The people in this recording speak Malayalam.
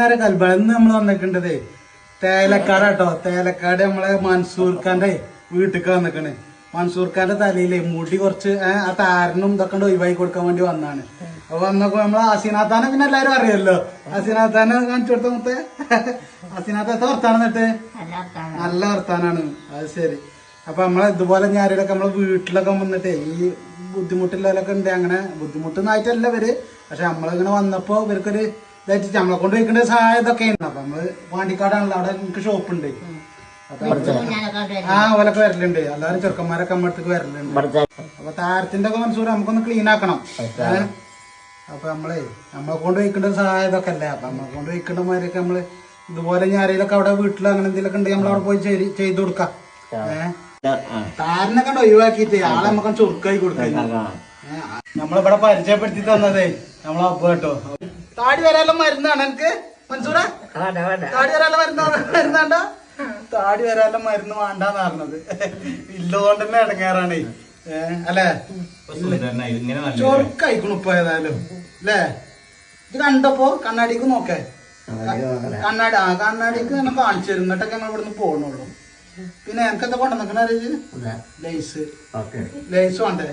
നേരെ കൽബ ഇന്ന് നമ്മൾ വന്നിട്ടുണ്ടത് തേലക്കാട് കേട്ടോ തേലക്കാട് നമ്മളെ മൻസൂർ ഖാന്റെ വീട്ടിക്ക് വന്നിക്കണ്. മൻസൂർ ഖാന്റെ തലയിലെ മുടി കുറച്ച് ആ താരനും ഇതൊക്കെ ഒഴിവാക്കി കൊടുക്കാൻ വേണ്ടി വന്നാണ്. അപ്പൊ വന്നപ്പോ നമ്മളെ അസിനാത്താനെ പിന്നെ എല്ലാരും അറിയല്ലോ. അസിനാത്താനെ കാണിച്ചു കൊടുത്ത മുത്തേ? അസീനാത്ത വർത്താനം എന്നിട്ട്? നല്ല വർത്താനാണ്. അത് ശരി. അപ്പൊ നമ്മളെ ഇതുപോലെ ഞാരിലൊക്കെ നമ്മളെ വീട്ടിലൊക്കെ വന്നിട്ട് ഈ ബുദ്ധിമുട്ടുള്ളവരൊക്കെ ഉണ്ട്. അങ്ങനെ ബുദ്ധിമുട്ടൊന്നായിട്ടല്ല ഇവർ. പക്ഷെ നമ്മളിങ്ങനെ വന്നപ്പോ ഇവർക്കൊരു ഇതായിട്ട് നമ്മളെ കൊണ്ട് വെക്കേണ്ട സഹായം ഇതൊക്കെ ഉണ്ട് അപ്പൊ നമ്മൾ പാണ്ടിക്കാടാണല്ലോ അവിടെ എനിക്ക് ഷോപ്പ് ഉണ്ട് ആ ഓലൊക്കെ വരലുണ്ട്. എല്ലാവരും ചെറുക്കന്മാരൊക്കെ നമ്മുടെ അടുത്തേക്ക് വരലുണ്ട്. അപ്പൊ താരത്തിന്റെ ഒക്കെ മനസ്സൂർ നമുക്കൊന്ന് ക്ലീൻ ആക്കണം? അപ്പൊ നമ്മളെ നമ്മളെ കൊണ്ട് വെക്കേണ്ട സഹായം ഇതൊക്കെ അല്ലേ? അപ്പൊ നമ്മളെ കൊണ്ട് വയ്ക്കേണ്ടമാരൊക്കെ നമ്മൾ ഇതുപോലെ ഞാരയിലൊക്കെ അവിടെ വീട്ടിൽ അങ്ങനെ എന്തെങ്കിലുമൊക്കെ ഉണ്ടെങ്കിൽ നമ്മൾ അവിടെ പോയി ചെയ്ത് കൊടുക്കാം. ഏഹ് താരനൊക്കെ ഒഴിവാക്കിട്ട് ഒഴിവാക്കിയിട്ട് ആളെ നമുക്ക് ചുരുക്കായി കൊടുക്കാം. നമ്മളിവിടെ പരിചയപ്പെടുത്തി തന്നതേ. നമ്മളെ അപ്പ കേട്ടോ. താടി വരാനുള്ള മരുന്നാണ് എനിക്ക്. മൻസൂറ താടി വരാനുള്ള മരുന്ന് മരുന്നാണ്ട? താടി വരാനുള്ള മരുന്ന് വേണ്ടാന്ന് പറഞ്ഞത്. ഇല്ലതുകൊണ്ട് തന്നെ ഇടങ്ങേറാണ് അല്ലേ? ഇങ്ങനെ നല്ല ചൊറുക്കായിക്കണു ഇപ്പൊ ഏതായാലും അല്ലേ? ഇത് കണ്ടപ്പോ കണ്ണാടിക്ക് നോക്കേ. കണ്ണാടി ആ കണ്ണാടിക്ക് തന്നെ കാണിച്ചു തരുന്നിട്ടൊക്കെ ഞങ്ങൾ ഇവിടുന്ന് പോകണുള്ളൂ പിന്നെ എനിക്ക് എന്താ കൊണ്ടുവന്നിക്കണ ലേസ്. ലൈസ് വേണ്ടേ?